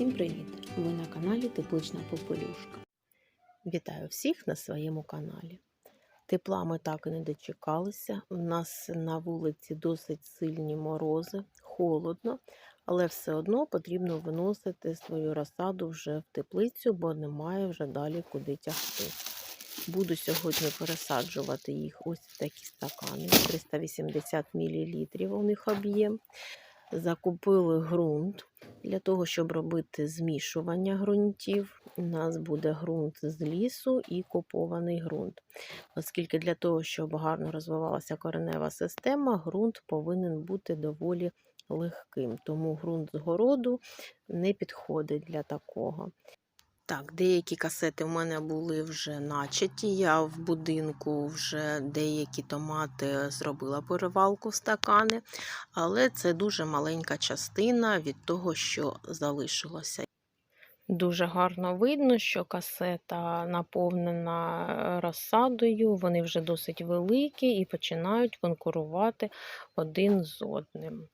Всім привіт! Ви на каналі Теплична Попелюшка. Вітаю всіх на своєму каналі. Тепла ми так і не дочекалися. У нас на вулиці досить сильні морози, холодно, але все одно потрібно виносити свою розсаду вже в теплицю, бо немає вже далі куди тягти. Буду сьогодні пересаджувати їх ось в такі стакани. 380 мл у них об'єм. Закупили ґрунт для того, щоб робити змішування ґрунтів. У нас буде ґрунт з лісу і купований ґрунт. Оскільки для того, щоб гарно розвивалася коренева система, ґрунт повинен бути доволі легким. Тому ґрунт з городу не підходить для такого. Так, деякі касети в мене були вже начаті. Я в будинку вже деякі томати зробила перевалку в стакани, але це дуже маленька частина від того, що залишилося. Дуже гарно видно, що касета наповнена розсадою, вони вже досить великі і починають конкурувати один з одним.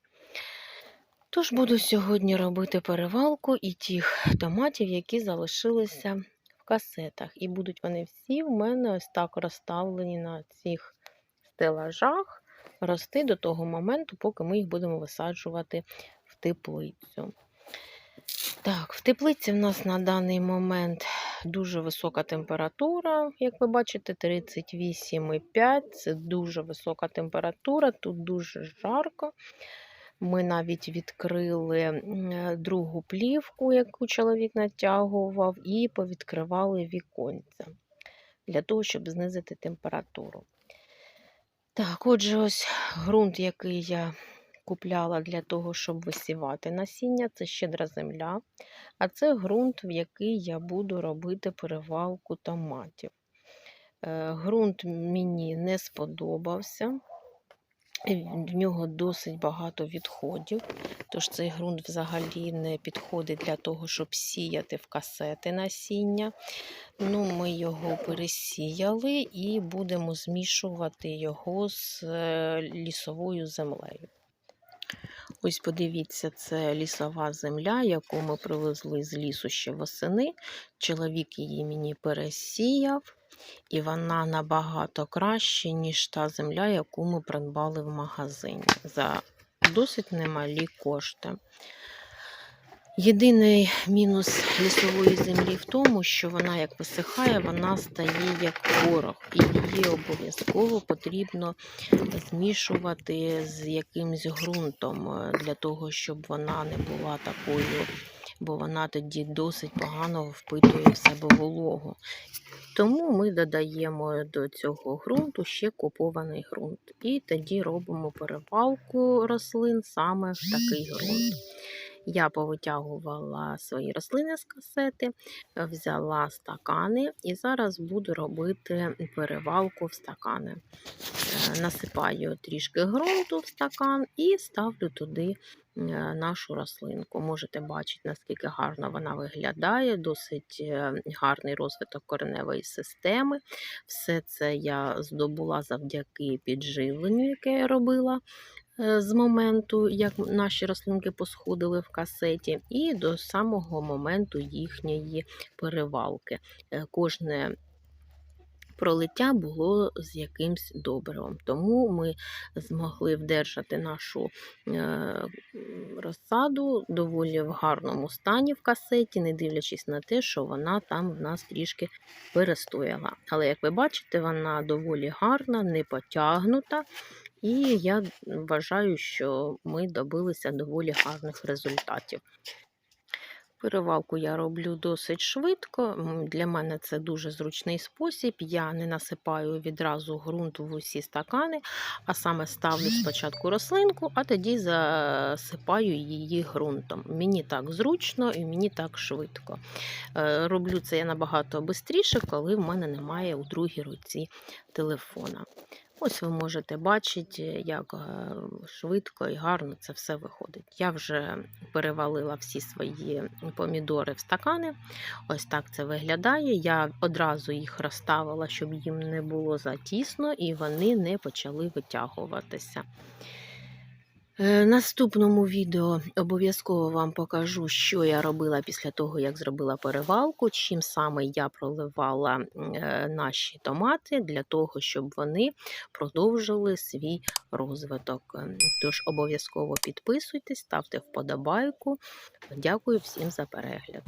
Тож буду сьогодні робити перевалку і тих томатів, які залишилися в касетах. І будуть вони всі в мене ось так розставлені на цих стелажах, рости до того моменту, поки ми їх будемо висаджувати в теплицю. Так, в теплиці в нас на даний момент дуже висока температура, як ви бачите, 38,5 це дуже висока температура, тут дуже жарко. Ми навіть відкрили другу плівку, яку чоловік натягував, і повідкривали віконця для того, щоб знизити температуру. Так, отже, ось ґрунт, який я купляла для того, щоб висівати насіння, це щедра земля, а це ґрунт, в який я буду робити перевалку томатів. Ґрунт мені не сподобався. В нього досить багато відходів, тож цей ґрунт взагалі не підходить для того, щоб сіяти в касети насіння. Ну, Ми його пересіяли і будемо змішувати його з лісовою землею. Ось подивіться, це лісова земля, яку ми привезли з лісу ще восени. Чоловік її мені пересіяв, і вона набагато краще, ніж та земля, яку ми придбали в магазині за досить немалі кошти. Єдиний мінус лісової землі в тому, що вона, як висихає, вона стає як порох, і її обов'язково потрібно змішувати з якимсь ґрунтом е, для того, щоб вона не була такою, бо вона тоді досить погано впитує в себе вологу. Тому ми додаємо до цього ґрунту ще купований ґрунт. І тоді робимо перевалку рослин саме в такий ґрунт. Я повитягувала свої рослини з касети, взяла стакани і зараз буду робити перевалку в стакани. Е, насипаю трішки ґрунту в стакан і ставлю туди е, нашу рослинку. Можете бачити, наскільки гарно вона виглядає, досить е, гарний розвиток кореневої системи. Все це я здобула завдяки підживленню, яке я робила Е, з моменту, як наші рослинки посходили в касеті, і до самого моменту їхньої перевалки. Е, кожне пролиття було з якимсь добривом. Тому ми змогли вдержати нашу е, розсаду доволі в гарному стані в касеті, не дивлячись на те, що вона там в нас трішки перестояла. Але, як ви бачите, вона доволі гарна, не потягнута. І я вважаю, що ми добилися доволі гарних результатів. Перевалку я роблю досить швидко. Для мене це дуже зручний спосіб. Я не насипаю відразу ґрунт в усі стакани, а саме ставлю спочатку рослинку, а тоді засипаю її ґрунтом. Мені так зручно і мені так швидко. Е, роблю це я набагато швидше, коли в мене немає у другій руці телефона. Ось ви можете бачити, як е, швидко і гарно це все виходить. Я вже перевалила всі свої помідори в стакани. Ось так це виглядає. Я одразу їх розставила, щоб їм не було затісно і вони не почали витягуватися. Е, Наступному відео обов'язково вам покажу, що я робила після того, як зробила перевалку, чим саме я проливала е, наші томати для того, щоб вони продовжили свій розвиток. Е, Тож обов'язково підписуйтесь, ставте вподобайку. Дякую всім за перегляд.